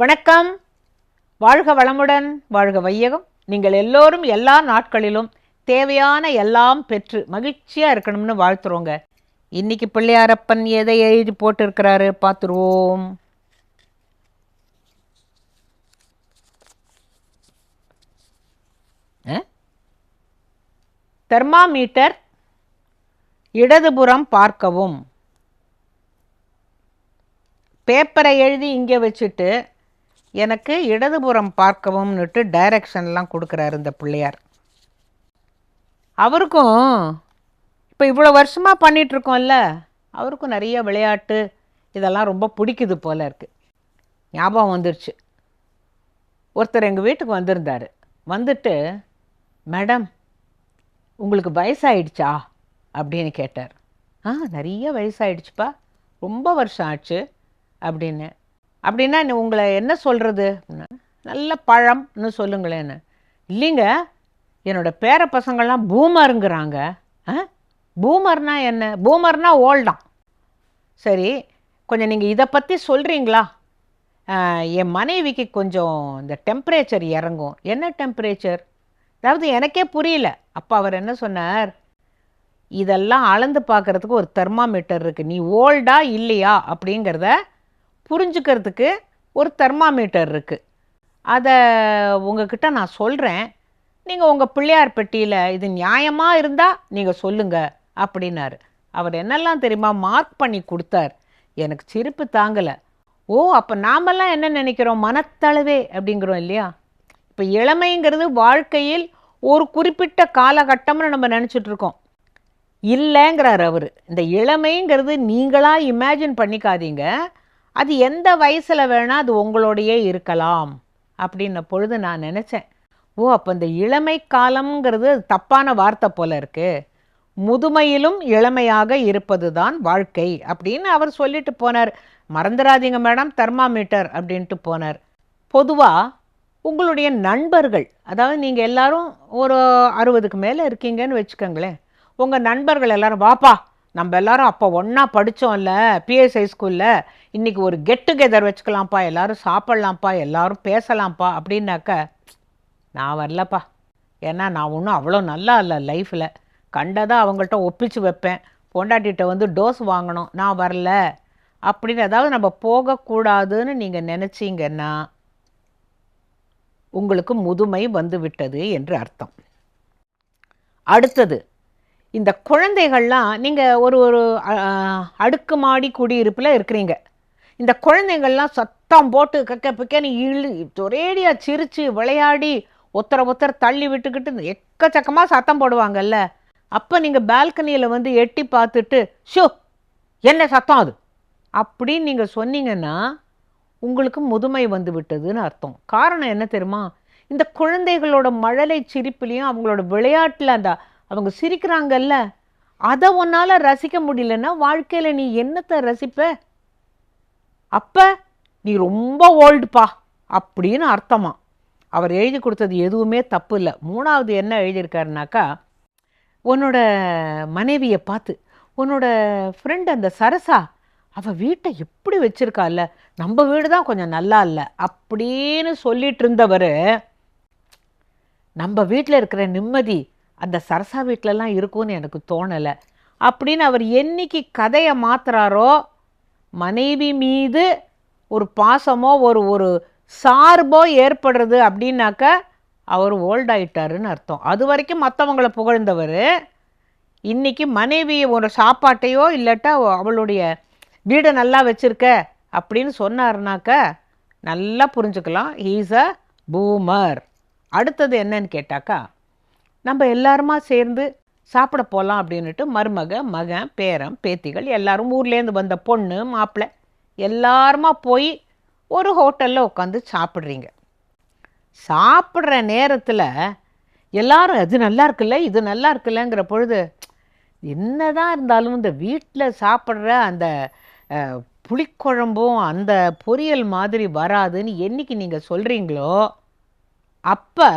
வணக்கம். வாழ்க வளமுடன் வாழ்க வையகம். நீங்கள் எல்லோரும் எல்லா நாட்களிலும் தேவையான எல்லாம் பெற்று மகிழ்ச்சியாக இருக்கணும்னு வாழ்த்துறோங்க. இன்னைக்கு பிள்ளையாரப்பன் எதை எழுதி போட்டிருக்கிறாரு? பார்த்துருவோம். தெர்மாமீட்டர் இடதுபுறம் பார்க்கவும். பேப்பரை எழுதி இங்கே வச்சுட்டு எனக்கு இடதுபுறம் பார்க்கவும்னுட்டு டைரக்ஷன்லாம் கொடுக்குறாரு இந்த பிள்ளையார். அவருக்கும் இப்போ இவ்வளோ வருஷமாக பண்ணிகிட்ருக்கோம்ல அவருக்கும் நிறைய விளையாட்டு இதெல்லாம் ரொம்ப பிடிக்குது போல இருக்குது ஞாபகம் வந்துருச்சு. ஒருத்தர் எங்கள் வீட்டுக்கு வந்திருந்தார். வந்துட்டு மேடம் உங்களுக்கு வயசாயிடுச்சா? அப்படின்னு கேட்டார். ஆ நிறைய வயசாயிடுச்சுப்பா. ரொம்ப வருஷம் ஆச்சு அப்படின்னு அப்படின்னா உங்களை என்ன சொல்கிறது நல்ல பழம்னு சொல்லுங்களேன்னு இல்லைங்க என்னோட பேர பசங்கள்லாம் பூமருங்கிறாங்க. ஆ? பூமர்னா என்ன? பூமர்னா ஓல்டான் சரி கொஞ்சம் நீங்கள் இதை பற்றி சொல்கிறீங்களா என் மனைவிக்கு கொஞ்சம் இந்த டெம்பரேச்சர் இறங்கும். என்ன டெம்பரேச்சர் அதாவது எனக்கே புரியல. அப்போ அவர் என்ன சொன்னார்? இதெல்லாம் அளந்து பார்க்குறதுக்கு ஒரு தெர்மாமீட்டர் இருக்குது நீ ஓல்டா இல்லையா? அப்படிங்கிறத புரிஞ்சுக்கிறதுக்கு ஒரு தெர்மாமீட்டர் இருக்குது அதை உங்ககிட்ட நான் சொல்கிறேன் நீங்கள் உங்கள் பிள்ளையார் பெட்டியில் இது நியாயமாக இருந்தால் நீங்கள் சொல்லுங்கள் அப்படின்னாரு. அவர் என்னெல்லாம் தெரியுமா மார்க் பண்ணி கொடுத்தார். எனக்கு சிரிப்பு தாங்கலை. ஓ அப்போ நாமெல்லாம் என்ன நினைக்கிறோம்? மனத்தளவே அப்படிங்கிறோம் இல்லையா? இப்போ இளமைங்கிறது வாழ்க்கையில் ஒரு குறிப்பிட்ட காலகட்டம்னு நம்ம நினச்சிட்ருக்கோம் இல்லைங்கிறார் அவர். இந்த இளமைங்கிறது நீங்களாக இமேஜின் பண்ணிக்காதீங்க. அது எந்த வயசில் வேணால் அது உங்களோடையே இருக்கலாம். அப்படின்ன பொழுது நான் நினச்சேன் ஓ அப்போ இந்த இளமை காலம்ங்கிறது தப்பான வார்த்தை போல இருக்குது முதுமையிலும் இளமையாக இருப்பது தான் வாழ்க்கை அப்படின்னு அவர் சொல்லிட்டு போனார். மறந்துடாதீங்க மேடம் தெர்மாமீட்டர் அப்படின்ட்டு போனார். பொதுவாக உங்களுடைய நண்பர்கள் அதாவது நீங்கள் எல்லாரும் ஒரு அறுபதுக்கு மேலே இருக்கீங்கன்னு வச்சுக்கோங்களேன் உங்கள் நண்பர்கள் எல்லாரும் வாப்பா நம்ம எல்லாரும் அப்போ ஒன்றா படித்தோம்ல பிஎஸ்ஐ ஸ்கூலில் இன்றைக்கி ஒரு கெட் டுகெதர் வச்சுக்கலாம்ப்பா எல்லோரும் சாப்பிட்லாம்ப்பா எல்லாரும் பேசலாம்ப்பா அப்படின்னாக்க நான் வரலப்பா. ஏன்னா நான் ஒன்றும் அவ்வளோ நல்லா இல்லை லைஃப்பில் கண்டதாக அவங்கள்ட்ட ஒப்பிச்சு வைப்பேன். பொண்டாட்டிகிட்ட வந்து டோஸ் வாங்கணும். நான் வரல. அப்படின்னு அதாவது நம்ம போகக்கூடாதுன்னு நீங்கள் நினச்சிங்கன்னா உங்களுக்கு முதுமை வந்து விட்டது என்று அர்த்தம். அடுத்தது இந்த குழந்தைகள்லாம் நீங்கள் ஒரு ஒரு அடுக்குமாடி குடியிருப்பில் இருக்கிறீங்க. இந்த குழந்தைங்கள்லாம் சத்தம் போட்டு கக்க பிக்கன்னு இழு ஒரேடியாக சிரித்து விளையாடி ஒத்தரை ஒத்தரை தள்ளி விட்டுக்கிட்டு எக்கச்சக்கமாக சத்தம் போடுவாங்கல்ல. அப்போ நீங்கள் பால்கனியில் வந்து எட்டி பார்த்துட்டு ஷோ என்ன சத்தம் அது? அப்படின்னு நீங்கள் சொன்னீங்கன்னா உங்களுக்கு முதுமை வந்து விட்டதுன்னு அர்த்தம். காரணம் என்ன தெரியுமா? இந்த குழந்தைகளோட மழலை சிரிப்புலேயும் அவங்களோட விளையாட்டில் அந்த அவங்க சிரிக்கிறாங்கல்ல அதை உன்னால் ரசிக்க முடியலன்னா வாழ்க்கையில் நீ என்னத்தை ரசிப்ப? அப்போ நீ ரொம்ப ஓல்டுப்பா அப்படின்னு அர்த்தமா? அவர் எழுதி கொடுத்தது எதுவுமே தப்பு இல்லை. மூணாவது என்ன எழுதியிருக்காருனாக்கா உன்னோட மனைவியை பார்த்து உன்னோட ஃப்ரெண்ட் அந்த சரசா அவள் வீட்டை எப்படி வச்சிருக்கால நம்ம வீடு தான் கொஞ்சம் நல்லா இல்லை அப்படின்னு சொல்லிட்டு இருந்தவர் நம்ம வீட்டில் இருக்கிற நிம்மதி அந்த சரசா வீட்டிலலாம் இருக்கும்னு எனக்கு தோணலை. அப்படின்னு அவர் என்னைக்கு கதையை மாத்துறாரோ மனைவி மீது ஒரு பாசமோ ஒரு ஒரு சார்போ ஏற்படுறது அப்படின்னாக்க அவர் ஓல்டாயிட்டாருன்னு அர்த்தம். அது வரைக்கும் மற்றவங்களை புகழ்ந்தவர். இன்றைக்கி மனைவி ஒரு சாப்பாட்டையோ இல்லாட்டா அவளுடைய வீடை நல்லா வச்சுருக்க அப்படின்னு சொன்னார்னாக்க நல்லா புரிஞ்சுக்கலாம். ஹீஸ் அ பூமர் அடுத்தது என்னன்னு கேட்டாக்கா நம்ம எல்லாருமா சேர்ந்து சாப்பிட போகலாம் அப்படின்னுட்டு மருமக மகன் பேரன் பேத்திகள் எல்லாரும் ஊர்லேருந்து வந்த பொண்ணு மாப்பிள்ளை எல்லாருமா போய் ஒரு ஹோட்டலில் உட்காந்து சாப்பிட்றீங்க. சாப்பிட்ற நேரத்தில் எல்லாரும் அது நல்லா இருக்குல்ல இது நல்லா இருக்குல்லங்கிற பொழுது என்னதான் இருந்தாலும் இந்த வீட்டில் சாப்பிட்ற அந்த புளிக்குழம்பும் அந்த பொரியல் மாதிரி வராதுன்னு என்னைக்கு நீங்கள் சொல்கிறீங்களோ அப்போ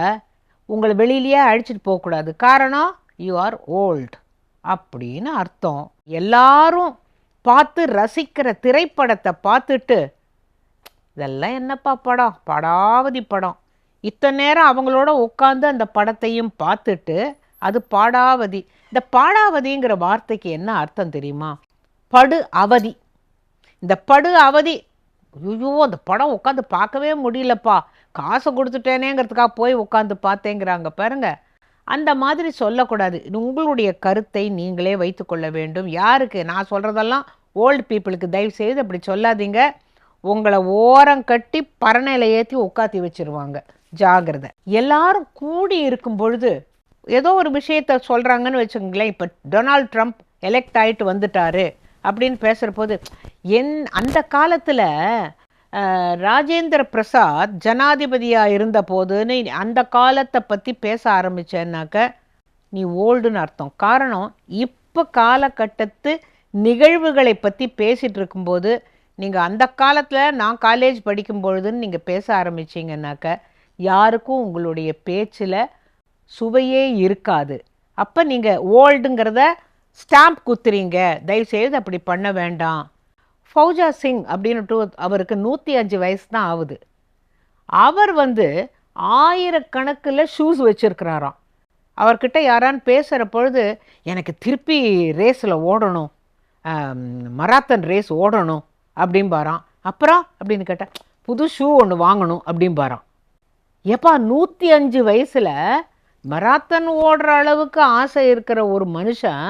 உங்களை வெளியிலேயே அழிச்சிட்டு போகக்கூடாது. காரணம் யூ ஆர் ஓல்ட் அப்படின்னு அர்த்தம். எல்லாரும் பார்த்து ரசிக்கிற திரைப்படத்தை பார்த்துட்டு இதெல்லாம் என்னப்பா படம்? படாவதி படம். இத்தனை நேரம் அவங்களோட உட்காந்து அந்த படத்தையும் பார்த்துட்டு அது பாடாவதி. இந்த பாடாவதிங்கிற வார்த்தைக்கு என்ன அர்த்தம் தெரியுமா? படு அவதி. இந்த படு அவதி ஐயோ அந்த படம் உட்காந்து பார்க்கவே முடியலப்பா. காசை கொடுத்துட்டேனேங்கிறதுக்காக போய் உட்காந்து பார்த்தேங்கிறாங்க பாருங்க. அந்த மாதிரி சொல்லக்கூடாது. உங்களுடைய கருத்தை நீங்களே வைத்துக்கொள்ள வேண்டும். யாருக்கு? நான் சொல்கிறதெல்லாம் ஓல்டு பீப்புளுக்கு தயவு செய்து அப்படி சொல்லாதீங்க. உங்களை ஓரம் கட்டி பரணையில் ஏற்றி உட்காத்தி வச்சிருவாங்க. ஜாகிரதை. எல்லாரும் கூடி இருக்கும் பொழுது ஏதோ ஒரு விஷயத்த சொல்கிறாங்கன்னு வச்சுக்கோங்களேன். இப்போ டொனால்ட் ட்ரம்ப் எலெக்ட் ஆகிட்டு வந்துட்டாரு அப்படின்னு பேசுகிற போது என் அந்த காலத்தில் ராஜேந்திர பிரசாத் ஜனாதிபதியாக இருந்த போதுன்னு அந்த காலத்தை பற்றி பேச ஆரம்பித்தேன்னாக்க நீ ஓல்டுன்னு அர்த்தம். காரணம் இப்போ காலகட்டத்து நிகழ்வுகளை பற்றி பேசிகிட்டு இருக்கும்போது நீங்கள் அந்த காலத்தில் நான் காலேஜ் படிக்கும் பொழுதுன்னு நீங்கள் பேச ஆரம்பிச்சிங்கனாக்க யாருக்கும் உங்களுடைய பேச்சில் சுவையே இருக்காது. அப்போ நீங்கள் ஓல்டுங்கிறத ஸ்டாம்ப் குத்துறீங்க. தயவுசெய்து அப்படி பண்ண வேண்டாம். ஃபௌஜா சிங் அப்படின்னுட்டு அவருக்கு நூற்றி அஞ்சு வயசு தான் ஆகுது. அவர் வந்து ஆயிரக்கணக்கில் ஷூஸ் வச்சுருக்கிறாராம். அவர்கிட்ட யாரான்னு பேசுகிற பொழுது எனக்கு திருப்பி ரேஸில் ஓடணும். மராத்தன் ரேஸ் ஓடணும். அப்படிம்பாராம். அப்புறம்? அப்படின்னு கேட்டால் புது ஷூ ஒன்று வாங்கணும். அப்படிம்பாராம். ஏப்பா நூற்றி அஞ்சு வயசில் மராத்தன் ஓடுற அளவுக்கு ஆசை இருக்கிற ஒரு மனுஷன்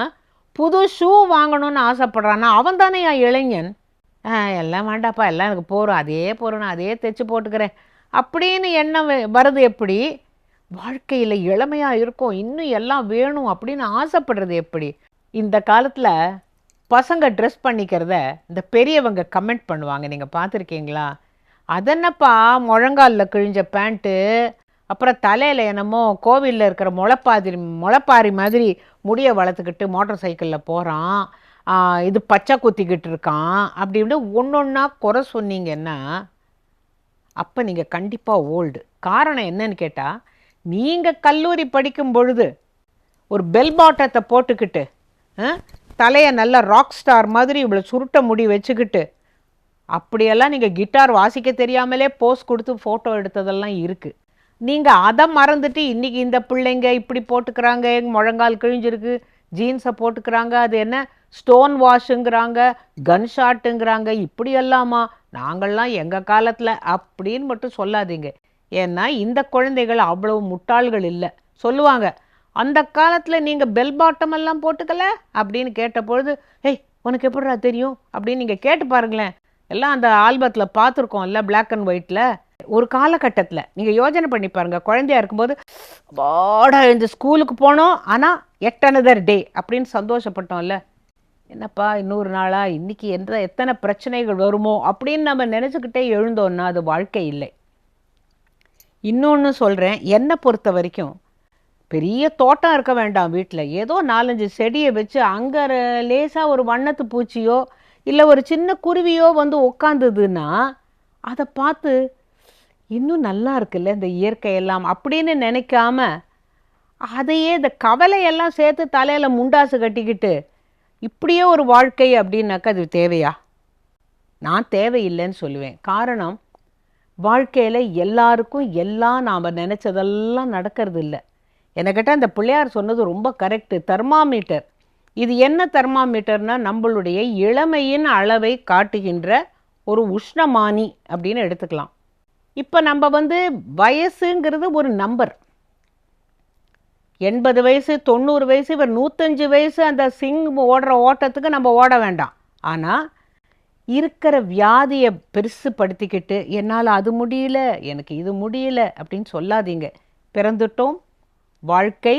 புது ஷூ வாங்கணும்னு ஆசைப்படுறான்னா அவன் தானே என் இளைஞன்? ஆ, எல்லாம் வேண்டாப்பா எல்லாம் எனக்கு போகிறோம் அதே போகிறோம் நான் அதே தைச்சு போட்டுக்கிறேன். அப்படின்னு எண்ணம் வருது எப்படி? வாழ்க்கையில் இளமையாக இருக்கும் இன்னும் எல்லாம் வேணும் அப்படின்னு ஆசைப்படுறது எப்படி? இந்த காலத்தில் பசங்க ட்ரெஸ் பண்ணிக்கிறத இந்த பெரியவங்க கமெண்ட் பண்ணுவாங்க. நீங்கள் பார்த்துருக்கீங்களா? அதென்னப்பா முழங்காலில் கிழிஞ்ச பேண்ட்டு அப்புறம் தலையில் என்னமோ கோவிலில் இருக்கிற முளைப்பாதிரி முளைப்பாரி மாதிரி முடியை வளர்த்துக்கிட்டு மோட்டார் சைக்கிளில் போகிறான் இது பச்சை குத்திக்கிட்டு இருக்கான் அப்படி இப்படி ஒன்று ஒன்றா குறை சொன்னீங்கன்னா அப்போ நீங்கள் கண்டிப்பாக ஓல்டு. காரணம் என்னன்னு கேட்டால் நீங்கள் கல்லூரி படிக்கும் பொழுது ஒரு பெல் பாட்டத்தை போட்டுக்கிட்டு தலையை நல்லா ராக் ஸ்டார் மாதிரி இவ்வளோ சுருட்ட முடி வச்சுக்கிட்டு அப்படியெல்லாம் நீங்கள் கிட்டார் வாசிக்க தெரியாமலே போஸ் கொடுத்து ஃபோட்டோ எடுத்ததெல்லாம் இருக்குது நீங்கள் அதை மறந்துட்டு இன்றைக்கி இந்த பிள்ளைங்க இப்படி போட்டுக்கிறாங்க முழங்கால் கிழிஞ்சிருக்கு ஜீன்ஸை போட்டுக்கிறாங்க அது என்ன? ஸ்டோன் வாஷுங்கிறாங்க கன் ஷாட்டுங்கிறாங்க இப்படி எல்லாமா நாங்கள்லாம் எங்கள் காலத்தில் அப்படின்னு மட்டும் சொல்லாதீங்க. ஏன்னா இந்த குழந்தைகள் அவ்வளவு முட்டாள்கள் இல்லை. சொல்லுவாங்க அந்த காலத்தில் நீங்கள் பெல் பாட்டம் எல்லாம் போட்டுக்கல? அப்படின்னு கேட்டபொழுது ஏய் உனக்கு எப்படிடா தெரியும்? அப்படின்னு நீங்கள் கேட்டு பாருங்களேன். எல்லாம் அந்த ஆல்பத்தில் பார்த்துருக்கோம்ல பிளாக் அண்ட் ஒயிட்டில் ஒரு காலகட்டத்தில் நீங்கள் யோசனை பண்ணி பாருங்க குழந்தையா இருக்கும்போது பாடா இந்த ஸ்கூலுக்கு போனோம் ஆனால் எட் அனதர் டே அப்படின்னு சந்தோஷப்பட்டோம்ல. என்னப்பா இன்னொரு நாளாக இன்றைக்கி எந்த எத்தனை பிரச்சனைகள் வருமோ? அப்படின்னு நம்ம நினச்சிக்கிட்டே எழுந்தோன்னா அது வாழ்க்கை இல்லை. இன்னொன்று சொல்கிறேன் என்னை பொறுத்த வரைக்கும் பெரிய தோட்டம் இருக்க வேண்டாம் வீட்டில் ஏதோ நாலஞ்சு செடியை வச்சு அங்கே லேசாக ஒரு வண்ணத்து பூச்சியோ இல்லை ஒரு சின்ன குருவியோ வந்து உட்காந்துதுன்னா அதை பார்த்து இன்னும் நல்லா இருக்குல்ல இந்த இயற்கையெல்லாம் அப்படின்னு நினைக்காம அதையே இந்த கவலையெல்லாம் சேர்த்து தலையில் முண்டாசு கட்டிக்கிட்டு இப்படியே ஒரு வாழ்க்கை அப்படின்னாக்கா அது தேவையா? நான் தேவையில்லைன்னு சொல்லுவேன். காரணம் வாழ்க்கையில் எல்லாருக்கும் எல்லாம் நாம் நினச்சதெல்லாம் நடக்கிறது இல்லை என்னை அந்த பிள்ளையார் சொன்னது ரொம்ப கரெக்டு தெர்மாமீட்டர் இது என்ன தெர்மாமீட்டர்னால் நம்மளுடைய இளமையின் அளவை காட்டுகின்ற ஒரு உஷ்ணமானி அப்படின்னு எடுத்துக்கலாம். இப்போ நம்ம வந்து வயசுங்கிறது ஒரு நம்பர் எண்பது வயசு தொண்ணூறு வயசு இவர் நூற்றஞ்சு வயசு அந்த சிங் ஓடுற ஓட்டத்துக்கு நம்ம ஓட வேண்டாம். ஆனால் இருக்கிற வியாதியை பெருசுப்படுத்திக்கிட்டு என்னால் அது முடியல எனக்கு இது முடியல அப்படின்னு சொல்லாதீங்க. பிறந்துட்டோம் வாழ்க்கை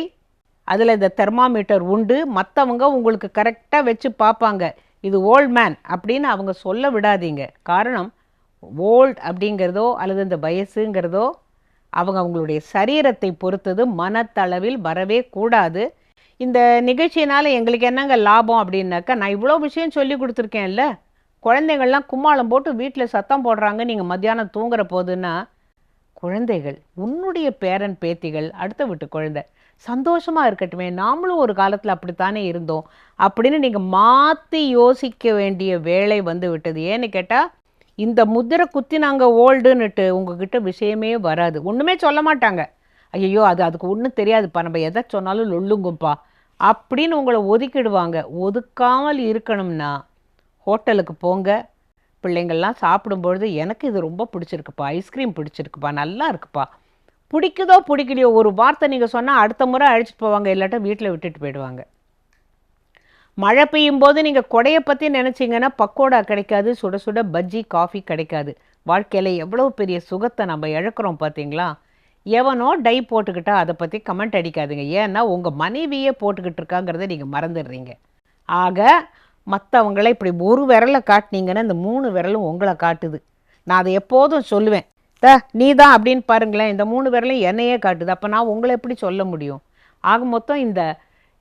அதில் இந்த தெர்மாமீட்டர் உண்டு மற்றவங்க உங்களுக்கு கரெக்டாக வச்சு பார்ப்பாங்க. இது ஓல்ட் மேன் அப்படின்னு அவங்க சொல்ல விடாதீங்க. காரணம் ஓல்ட் அப்படிங்கிறதோ அல்லது இந்த வயசுங்கிறதோ அவங்க அவங்களுடைய சரீரத்தை பொறுத்தது மனத்தளவில் வரவே கூடாது. இந்த நிகழ்ச்சியினால் எங்களுக்கு என்னங்க லாபம் அப்படின்னாக்கா நான் இவ்வளோ விஷயம் சொல்லி கொடுத்துருக்கேன்ல குழந்தைகள்லாம் கும்மாளம் போட்டு வீட்டில் சத்தம் போடுறாங்க நீங்கள் மத்தியானம் தூங்குற போதுன்னா குழந்தைகள் உன்னுடைய பேரன் பேத்திகள் அடுத்த வீட்டு குழந்தை சந்தோஷமாக இருக்கட்டுமே நாமளும் ஒரு காலத்தில் அப்படித்தானே இருந்தோம் அப்படின்னு நீங்கள் மாற்றி யோசிக்க வேண்டிய வேலை வந்து விட்டது. ஏன்னு கேட்டால் இந்த முத்திரை குத்தி நாங்கள் ஓல்டுன்னுட்டு உங்ககிட்ட விஷயமே வராது. ஒன்றுமே சொல்ல மாட்டாங்க. ஐயோ அது அதுக்கு ஒன்றும் தெரியாதுப்பா. நம்ம எதை சொன்னாலும் லொல்லுங்கப்பா அப்படின்னு உங்களை ஒதுக்கிடுவாங்க. ஒதுக்காமல் இருக்கணும்னா ஹோட்டலுக்கு போங்க. பிள்ளைங்கள்லாம் சாப்பிடும்பொழுது எனக்கு இது ரொம்ப பிடிச்சிருக்குப்பா. ஐஸ்கிரீம் பிடிச்சிருக்குப்பா. நல்லா இருக்குப்பா. பிடிக்குதோ பிடிக்கலையோ ஒரு வார்த்தை நீங்கள் சொன்னால் அடுத்த முறை அழைச்சிட்டு போவாங்க. இல்லாட்டா வீட்டில் விட்டுட்டு போயிடுவாங்க. மழை பெய்யும் போது நீங்கள் கொடையை பற்றி நினச்சிங்கன்னா பக்கோடா கிடைக்காது சுட சுட பஜ்ஜி காஃபி கிடைக்காது. வாழ்க்கையில் எவ்வளோ பெரிய சுகத்தை நம்ம இழக்கிறோம் பார்த்தீங்களா எவனோ டை போட்டுக்கிட்டா அதை பற்றி கமெண்ட் அடிக்காதுங்க. ஏன்னா உங்கள் மனைவியே போட்டுக்கிட்டு இருக்காங்கிறத நீங்கள் மறந்துடுறீங்க. ஆக மற்றவங்கள இப்படி ஒரு விரலை காட்டினீங்கன்னா இந்த மூணு விரலும் உங்களை காட்டுது. நான் அதை எப்போதும் சொல்லுவேன். த நீ தான் அப்படின்னு பாருங்களேன். இந்த மூணு விரலையும் என்னையே காட்டுது. அப்போ நான் உங்களை எப்படி சொல்ல முடியும்? ஆக மொத்தம் இந்த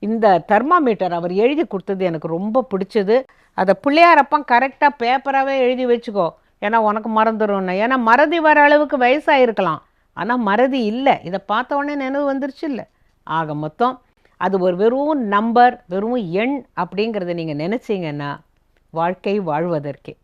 இந்த தெர்மாமீட்டர் அவர் எழுதி கொடுத்தது எனக்கு ரொம்ப பிடிச்சது. அதை பிள்ளையாரப்பம் கரெக்டாக பேப்பராகவே எழுதி வச்சுக்கோ. ஏன்னா உனக்கு மறந்துடும்னு ஏன்னா மறதி வர அளவுக்கு வயசாயிருக்கலாம். ஆனால் மறதி இல்லை. இதை பார்த்த உடனே நினைவு வந்துருச்சு இல்லை. ஆக மொத்தம் அது ஒரு வெறும் நம்பர் வெறும் எண் அப்படிங்கிறத நீங்கள் நினச்சிங்கன்னா வாழ்க்கை வாழ்வதற்கே.